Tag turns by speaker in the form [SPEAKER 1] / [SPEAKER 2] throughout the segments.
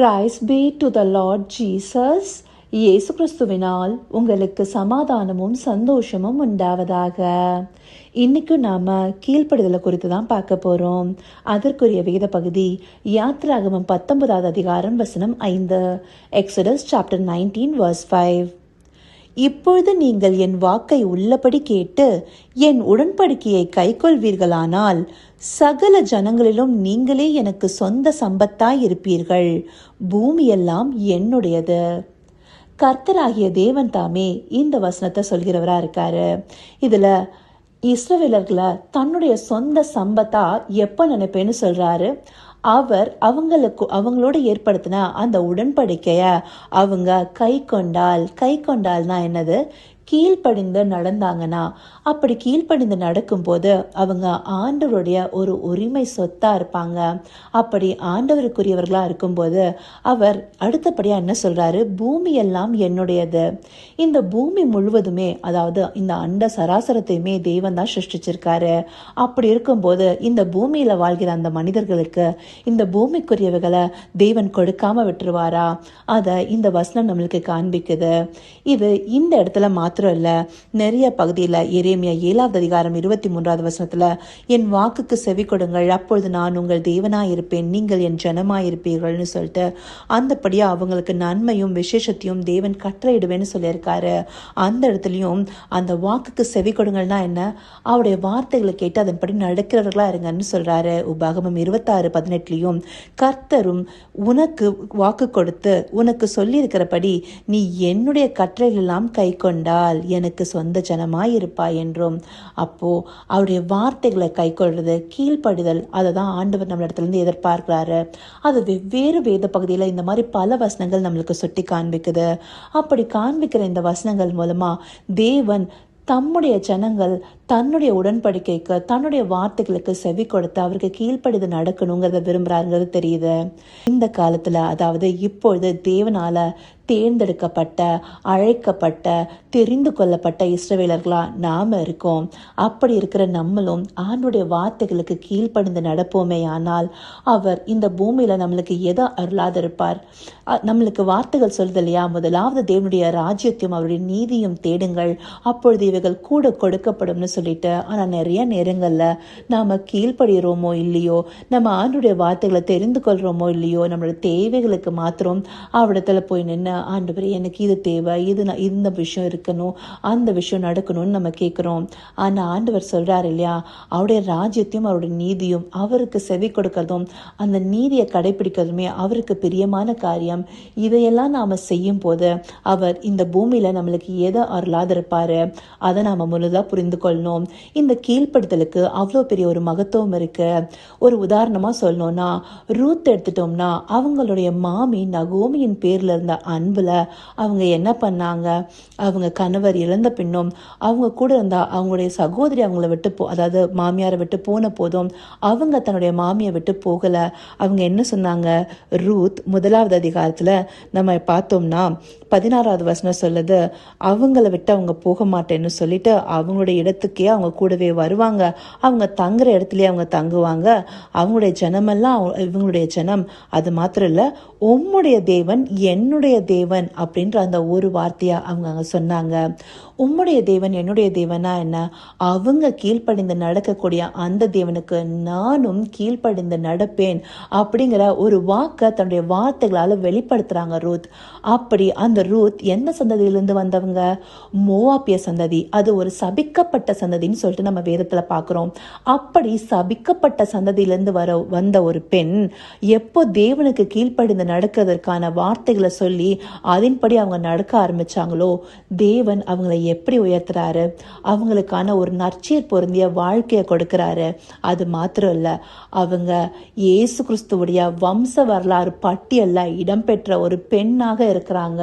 [SPEAKER 1] Praise be to the lord Jesus இயேசு கிறிஸ்துவினால் உங்களுக்கு சமாதானமும் சந்தோஷமும் உண்டாவதாக. இன்னைக்கு நாம கீழ்ப்படுதலை குறித்து தான் பார்க்க போறோம். அதற்குரிய வேத பகுதி யாத்ராகமம் பத்தொன்பதாவது அதிகாரம் வசனம் ஐந்து. Exodus chapter nineteen verse five இப்பொழுது நீங்கள் என் வாக்கை உள்ளபடி கேட்டு என் உடன்படிக்கையை கைக்கொள்வீர்களானால் சகல ஜனங்களிலும் நீங்களே எனக்கு சொந்த சம்பத்தாய் இருப்பீர்கள் பூமியெல்லாம் என்னுடையது. கர்த்தராகிய தேவன் தாமே இந்த வசனத்தை சொல்கிறவராக இருக்காரு. இதில் இஸ்ரவேலர்களை தன்னுடைய சொந்த சம்பத்தா எப்போ நினைப்பேன்னு சொல்கிறாரு அவர் அவங்களுக்கு அவங்களோட ஏற்படுத்தின அந்த உடன்படிக்கைய அவங்க கை கொண்டால் கை கொண்டால்னா என்னது? கீழ்ப்படிந்து நடந்தாங்கன்னா அப்படி கீழ்ப்படிந்து நடக்கும்போது அவங்க ஆண்டவருடைய ஒரு உரிமை சொத்தாக இருப்பாங்க. அப்படி ஆண்டவருக்குரியவர்களாக இருக்கும்போது அவர் அடுத்தபடியாக என்ன சொல்கிறாரு பூமி எல்லாம் என்னுடையது. இந்த பூமி முழுவதுமே அதாவது இந்த அண்ட சராசரத்தையுமே தெய்வம் தான் சிருஷ்டிச்சிருக்காரு. அப்படி இருக்கும்போது இந்த பூமியில் வாழ்கிற அந்த மனிதர்களுக்கு இந்த பூமிக்குரியவர்களை தெய்வன் கொடுக்காம விட்டுருவாரா? அதை இந்த வசனம் நம்மளுக்கு காண்பிக்குது. இது இந்த இடத்துல மாத்திரம் இல்ல நிறைய பகுதியில் எரேமியா ஏழாவது அதிகாரம் இருபத்தி மூன்றாவது வசனத்துல என் வாக்குக்கு செவி கொடுங்கள் அப்பொழுது நான் உங்கள் தேவனாக இருப்பேன் நீங்கள் என் ஜனமாய் இருப்பீர்கள்னு சொல்லிட்டு அந்தபடியா அவங்களுக்கு நன்மையும் விசேஷத்தையும் தேவன் கற்றையிடுவேன்னு சொல்லியிருக்காரு. அந்த இடத்துலையும் அந்த வாக்குக்கு செவி கொடுங்கள்னா என்ன? அவருடைய வார்த்தைகளை கேட்டு அதன்படி நடக்கிறவர்களா இருங்கன்னு சொல்றாரு. உபாகமம் இருபத்தாறு பதினெட்டுலையும் கர்த்தரும் உனக்கு வாக்கு கொடுத்து உனக்கு சொல்லியிருக்கிறபடி நீ என்னுடைய கற்றையெல்லாம் கை இருந்தால் எனக்கு சொந்த ஜனமாய் இருப்பாய் என்றும். அப்போ அவருடைய வார்த்தைகளை கை கொள்வது கீழ்ப்படுதல் அதை தான் ஆண்டவர் நம்ம இடத்துல இருந்து எதிர்பார்க்கிறாரு. அது வெவ்வேறு வேத பகுதியில் இந்த மாதிரி பல வசனங்கள் நம்மளுக்கு சுட்டி காண்பிக்குது. அப்படி காண்பிக்கிற இந்த வசனங்கள் மூலமா தேவன் தம்முடைய ஜனங்கள் தன்னுடைய உடன்படிக்கைக்கு தன்னுடைய வார்த்தைகளுக்கு செவி கொடுத்து அவருக்கு கீழ்ப்படிது நடக்கணுங்கிறத விரும்புறாருங்கிறது தெரியுது. இந்த காலத்துல அதாவது இப்பொழுது தேவனால தேர்ந்தெடுக்கப்பட்ட அழைக்கப்பட்ட தெரிந்து கொள்ளப்பட்ட இஸ்ரவேலர்களா நாம இருக்கோம். அப்படி இருக்கிற நம்மளும் ஆண்டுடைய வார்த்தைகளுக்கு கீழ்ப்படிந்து நடப்போமே ஆனால் அவர் இந்த பூமியில நம்மளுக்கு எதை அருளாதிருப்பார்? நம்மளுக்கு வார்த்தைகள் சொல்லுது இல்லையா? முதலாவது தேவனுடைய ராஜ்யத்தையும் அவருடைய நீதியும் தேடுங்கள். அப்பொழுது இவைகள் கூட கொடுக்கப்படும்னு சொல்லிட்டு ஆனால் நிறைய நேரங்களில் நாம் கீழ்ப்படுகிறோமோ இல்லையோ நம்ம ஆண்டுடைய வார்த்தைகளை தெரிந்து கொள்கிறோமோ இல்லையோ நம்மளோட தேவைகளுக்கு மாத்திரம் அவரிடத்துல போய் நின்று ஆண்டவர் எனக்கு இது தேவை இது இந்த விஷயம் இருக்கணும் அந்த விஷயம் நடக்கணும்னு நம்ம கேட்குறோம் ஆனால் ஆண்டவர் சொல்கிறார் இல்லையா அவருடைய ராஜ்யத்தையும் அவருடைய நீதியும் அவருக்கு செவி கொடுக்கறதும் அந்த நீதியை கடைபிடிக்கிறதுமே அவருக்கு பிரியமான காரியம். இதையெல்லாம் நாம் செய்யும் போது அவர் இந்த பூமியில் நம்மளுக்கு எதை அருளாதிருப்பார் அதை நாம் முழுதாக புரிந்து கொள்ளணும். இந்த கீழ்ப்படுத்தலுக்கு அவ்வளோ பெரிய ஒரு மகத்துவம் இருக்கு. ஒரு உதாரணமாக சொல்லணும்னா ரூத் எடுத்துட்டோம்னா அவங்களுடைய மாமி நகோமியின் பேரில் இருந்த அன்பில் அவங்க என்ன பண்ணாங்க? அவங்க கணவர் இழந்த பின்னும் அவங்க கூட இருந்தால் அவங்களுடைய சகோதரி அவங்கள விட்டு போ அதாவது மாமியாரை விட்டு போன போதும் அவங்க தன்னுடைய மாமியை விட்டு போகலை. அவங்க என்ன சொன்னாங்க? ரூத் முதலாவது அதிகாரத்தில் நம்ம பார்த்தோம்னா பதினாறாவது வசனம் சொல்லுது அவங்கள விட்டு அவங்க போக மாட்டேன்னு சொல்லிட்டு அவங்களுடைய இடத்துக்கு அவங்க கூடவே வருவாங்க. அவங்க தங்குற இடத்துலயே அவங்க தங்குவாங்க. அவங்களுடைய ஜனமெல்லாம் இவங்களுடைய ஜனம். அது மாத்திரம் இல்லை உம்முடைய தேவன் என்னுடைய தேவன் அப்படின்ற அந்த ஒரு வார்த்தையாக அவங்க அங்கே சொன்னாங்க. உம்முடைய தேவன் என்னுடைய தேவனா என்ன? அவங்க கீழ்ப்படிந்து நடக்கக்கூடிய அந்த தேவனுக்கு நானும் கீழ்ப்படிந்து நடப்பேன் அப்படிங்கிற ஒரு வாக்கை தன்னுடைய வார்த்தைகளால் வெளிப்படுத்துகிறாங்க ரூத். அப்படி அந்த ரூத் எந்த சந்ததியிலிருந்து வந்தவங்க? மோவாப்பிய சந்ததி. அது ஒரு சபிக்கப்பட்ட சந்ததின்னு சொல்லிட்டு நம்ம வேதத்தில் பார்க்குறோம் அப்படி சபிக்கப்பட்ட சந்ததியிலேருந்து வர வந்த ஒரு பெண் எப்போ தேவனுக்கு கீழ்ப்படிந்து நடக்கிறதுக்கான வார்த்தைகளை சொல்லி அதன்படி அவங்க நடக்க ஆரம்பித்தாங்களோ தேவன் அவங்களை எப்படி உயர்த்துறாரு? அவங்களுக்கான ஒரு நற்சீர் பொருந்திய வாழ்க்கையை கொடுக்கிறாரு. அது மாத்திரம் இல்லை அவங்க இயேசு கிறிஸ்துவுடைய வம்ச வரலாறு பட்டியல்ல இடம்பெற்ற ஒரு பெண்ணாக இருக்கிறாங்க.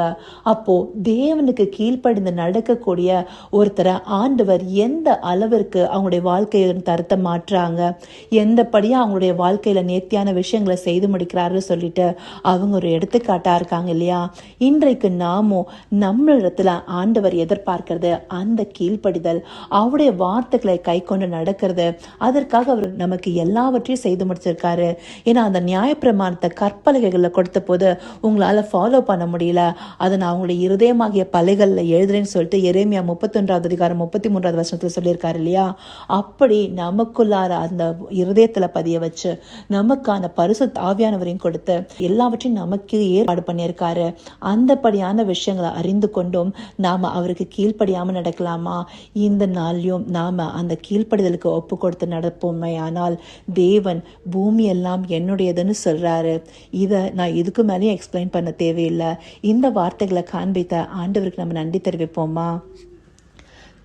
[SPEAKER 1] அப்போ தேவனுக்கு கீழ்ப்படிந்து நடக்கக்கூடிய ஒருத்தரை ஆண்டவர் எந்த அளவிற்கு அவங்களுடைய வாழ்க்கையை தரத்தை மாற்றுறாங்க? எந்தபடியாக அவங்களுடைய வாழ்க்கையில நேர்த்தியான விஷயங்களை செய்து முடிக்கிறாரு சொல்லிட்டு அவங்க ஒரு எடுத்துக்காட்டா இருக்காங்க இல்லையா? இன்றைக்கு நாமும் நம்மளிடத்துல ஆண்டவர் நடக்கிறது அந்த கீழ்ப்படிதல் அவருடைய வார்த்தைகளை கை கொண்டு நடக்கிறது அதற்காக அவர் நமக்கு எல்லாவற்றையும் செய்து முடிச்சிருக்காரு. ஏன்னா அந்த நியாயப்பிரமாணத்தை கற்பலகைகளில் கொடுத்த போது உங்களால ஃபாலோ பண்ண முடியல. அதை நான் அவங்களுடைய இருதயமாகிய பலைகளில் எழுதுறேன்னு சொல்லிட்டு எரேமியா முப்பத்தொன்றாவது அதிகாரம் முப்பத்தி மூன்றாவது வருஷத்தில் சொல்லியிருக்காரு இல்லையா? அப்படி நமக்குள்ளார அந்த இருதயத்துல பதிய வச்சு நமக்கான பரிசு ஆவியானவரையும் கொடுத்து எல்லாவற்றையும் நமக்கு ஏற்பாடு பண்ணியிருக்காரு. அந்தபடியான விஷயங்களை அறிந்து கொண்டும் நாம அவருக்கு கீழ்ப்படியாமல் நடக்கலாமா? இந்த நாள்லயும் நாம் அந்த கீழ்ப்படுதலுக்கு ஒப்பு கொடுத்து நடப்போமே. ஆனால் தேவன் பூமி எல்லாம் என்னுடையதுன்னு சொல்கிறாரு இதை நான் இதுக்கு மேலேயும் எக்ஸ்பிளைன் பண்ண தேவையில்லை. இந்த வார்த்தைகளை காண்பித்த ஆண்டவருக்கு நம்ம நன்றி தெரிவிப்போமா?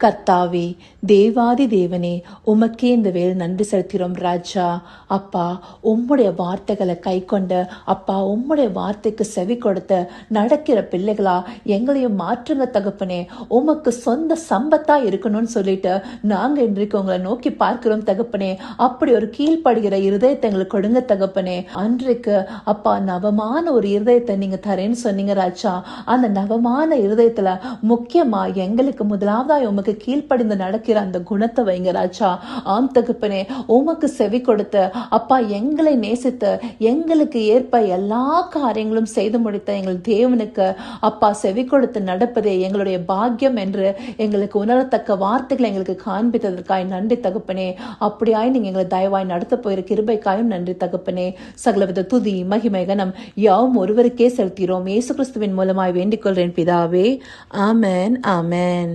[SPEAKER 1] கர்த்தாவே தேவாதி தேவனே உமக்கே இந்த வேலை நன்றி செலுத்துகிறோம் ராஜா. அப்பா உம்முடைய வார்த்தைகளை கை கொண்ட அப்பா உம்முடைய வார்த்தைக்கு செவி கொடுத்து நடக்கிற பிள்ளைகளா எங்களையும் மாற்றுங்க தகப்பனே. உமக்கு சொந்த சம்பத்தா இருக்கணும்னு சொல்லிட்டு நாங்கள் இன்றைக்கு உங்களை நோக்கி பார்க்கிறோம் தகப்பனே. அப்படி ஒரு கீழ்ப்படுகிற இருதயத்தை எங்களுக்கு கொடுங்க தகப்பனே. அன்றைக்கு அப்பா நவமான ஒரு இருதயத்தை நீங்க தரேன்னு சொன்னீங்க ராஜா. அந்த நவமான இருதயத்துல முக்கியமா எங்களுக்கு முதலாவதா உமக்கு கீழ்ப்படிந்து நடக்கிற அந்த குணத்தை வைங்க ராஜா. ஆம் தகப்பனே உமக்கு செவி கொடுத்து அப்பா எங்களை நேசித்து எங்களுக்கு ஏற்ப எல்லா காரியங்களும் செய்து முடித்த எங்கள் தேவனுக்கு அப்பா செவி கொடுத்து நடப்பதே எங்களுடைய பாக்கியம் என்று எங்களுக்கு உணரத்தக்க வார்த்தைகளை எங்களுக்கு காண்பித்ததற்காய் நன்றி தகப்பனே. அப்படியாய் நீங்க எங்களை தயவாய் நடத்த போயிரு கிருபைக்காயும் நன்றி தகப்பனே. சகலவித துதி மகிமை கனம் யாவும் ஒருவருக்கே செலுத்திறோம் இயேசு கிறிஸ்துவின் மூலமாய் வேண்டிக் கொள்கிறேன் பிதாவே. ஆமேன் ஆமேன்.